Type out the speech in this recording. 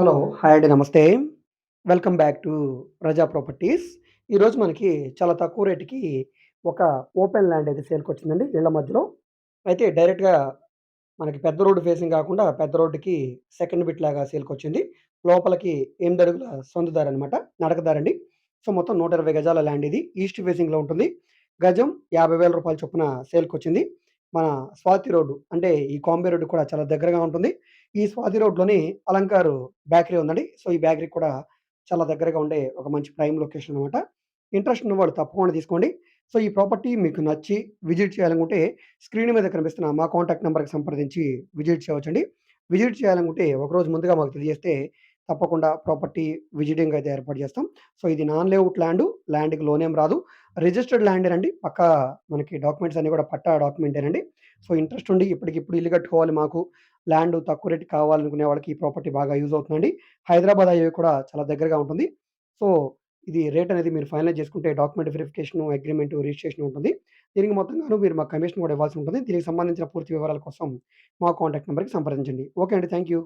Hello! Hi అండి. నమస్తే. Welcome back to Praja properties. ఈరోజు మనకి చాలా తక్కువ రేట్‌కి ఒక ఓపెన్ ల్యాండ్ అయితే సేల్కి వచ్చిందండి ఇళ్ళ మధ్యలో. అయితే డైరెక్ట్‌గా మనకి పెద్ద రోడ్ ఫేసింగ్ కాకుండా పెద్ద రోడ్డుకి సెకండ్ బిట్ లాగా సేల్కి వచ్చింది లోపలికి ఎనిమిది అడుగుల సందు అనమాట నడకదారండి సో, మొత్తం 120 గజాల ల్యాండ్ ఇది. ఈస్ట్ ఫేసింగ్‌లో ఉంటుంది. గజం యాభై వేల రూపాయల చొప్పున సేల్కి వచ్చింది మన స్వాతి రోడ్డు అంటే ఈ కాంబే రోడ్డు కూడా చాలా దగ్గరగా ఉంటుంది. ఈ స్వాతి రోడ్‌లోని అలంకారు బేకరీ ఉందండి. సో, ఈ బేకరీ కూడా చాలా దగ్గరగా ఉండే ఒక మంచి ప్రైమ్ లొకేషన్ అనమాట. ఇంట్రెస్ట్ ఉన్నవాళ్ళు తప్పకుండా తీసుకోండి. సో, ఈ ప్రాపర్టీ మీకు నచ్చి విజిట్ చేయాలనుకుంటే స్క్రీన్ మీద కనిపిస్తున్న మా కాంటాక్ట్ నెంబర్కి సంప్రదించి విజిట్ చేయవచ్చండి. విజిట్ చేయాలనుకుంటే ఒకరోజు ముందుగా మాకు తెలియజేస్తే తప్పకుండా ప్రాపర్టీ విజిటింగ్ అయితే ఏర్పాటు చేస్తాం. సో, ఇది నాన్ లేఅవుట్ ల్యాండ్ ల్యాండ్‌కి లోన్ ఏం రాదు. రిజిస్టర్డ్ ల్యాండేనండి. పక్కా మనకి డాక్యుమెంట్స్ అన్నీ కూడా పట్టా డాక్యుమెంటేనండి. సో, ఇంట్రెస్ట్ ఉండి ఇప్పటికిప్పుడు ఇల్లు కట్టుకోవాలి మాకు ల్యాండ్ తక్కువ రేట్ కావాలనుకునే వాళ్ళకి ఈ ప్రాపర్టీ బాగా యూజ్ అవుతుందండి. హైదరాబాద్ హైవే కూడా చాలా దగ్గరగా ఉంటుంది. సో, ఇది రేట్ అనేది మీరు ఫైనలైజ్ చేసుకుంటే డాక్యుమెంట్ వెరిఫికేషన్ అగ్రిమెంట్ రిజిస్ట్రేషన్ ఉంటుంది. దీనికి మొత్తంగాను మీరు మా కమిషన్ కూడా ఇవ్వాల్సి ఉంటుంది. దీనికి సంబంధించిన పూర్తి వివరాల కోసం మా కాంటాక్ట్ నెంబర్కి సంప్రదించండి. ఓకే అండి. Thank you.